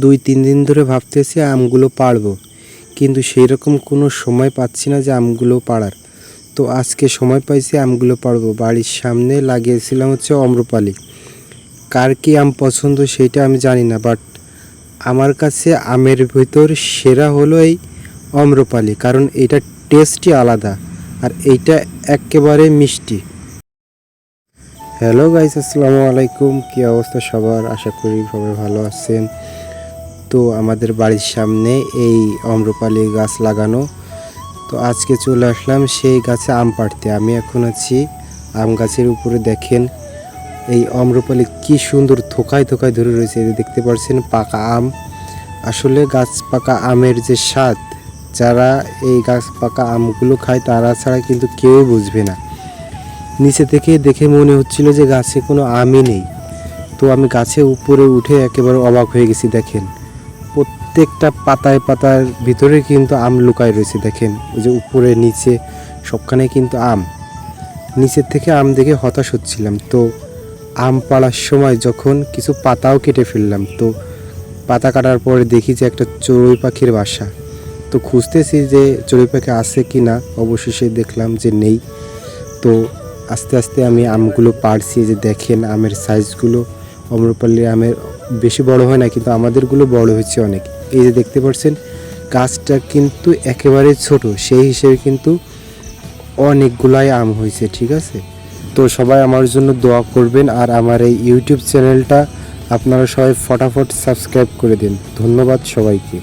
দুই, তিন দিন ধরে ভাবতেছি আমগুলো পাড়বো। কিন্তু সেই রকম কোনো সময় পাচ্ছি না যে আমগুলো পাড়ার। তো আজকে সময় পাইছি আমগুলো পাড়বো। বাড়ির সামনে লাগিয়েছিলাম হচ্ছে অম্রপালি। কার কি আম পছন্দ সেইটা আমি জানি না বাট আমার কাছে আমের ভিতর সেরা হলো এই অম্রপালি, কারণ এটা টেস্টই আলাদা আর এইটা একেবারে মিষ্টি। হ্যালো গাইস আসসালামু আলাইকুম। কি অবস্থা সবার? আশা করি সবাই ভালো আছেন। তো আমাদের বাড়ির সামনে এই অম্রপালি গাছ লাগানো। তো আজকে চলে আসলাম সেই গাছে আম পাড়তে। আমি এখন আছি আম গাছের উপরে। দেখেন এই অম্রপালি কি সুন্দর থোকায় থোকায় ধরে রয়েছে। দেখতে পাচ্ছেন পাকা আম। আসলে গাছ পাকা আমের যে স্বাদ, যারা এই গাছ পাকা আমগুলো খায়, তারা ছাড়া কিন্তু কেউ বুঝবে না। নিচে থেকে দেখে মনে হচ্ছিল যে গাছে কোনো আমই নেই। তো আমি গাছে উপরে উঠে একেবারে অবাক হয়ে গেছি, দেখেন। প্রত্যেকটা পাতায় পাতার ভিতরে কিন্তু আম লুকায় রয়েছে, দেখেন। ওই যে উপরে, নিচে, সবখানে কিন্তু আম। নিচের থেকে আম দেখে হতাশ হচ্ছিলাম। তো আম পাড়ার সময় যখন কিছু পাতাও কেটে ফেললাম, তো পাতা কাটার পরে দেখি যে একটা চড়ুই পাখির বাসা। তো খুঁজতেছি যে চড়ুই পাখি আছে কি না অবশেষে দেখলাম যে নেই। তো আস্তে আস্তে আমি আমগুলো পাড়ছি, যে দেখেন আমের সাইজগুলো অম্রপাল্লি আমের বেশি বড় হয় না, কিন্তু আমাদেরগুলো বড় হয়েছে অনেক। এই যে দেখতে পাচ্ছেন, গাছটা কিন্তু একেবারে ছোট, সেই হিসেবে কিন্তু অনেকগুলাই আম হয়েছে, ঠিক আছে? তো সবাই আমার জন্য দোয়া করবেন, আর আমার এই ইউটিউব চ্যানেলটা আপনারা সবাই ফটাফট সাবস্ক্রাইব করে দিন। ধন্যবাদ সবাইকে।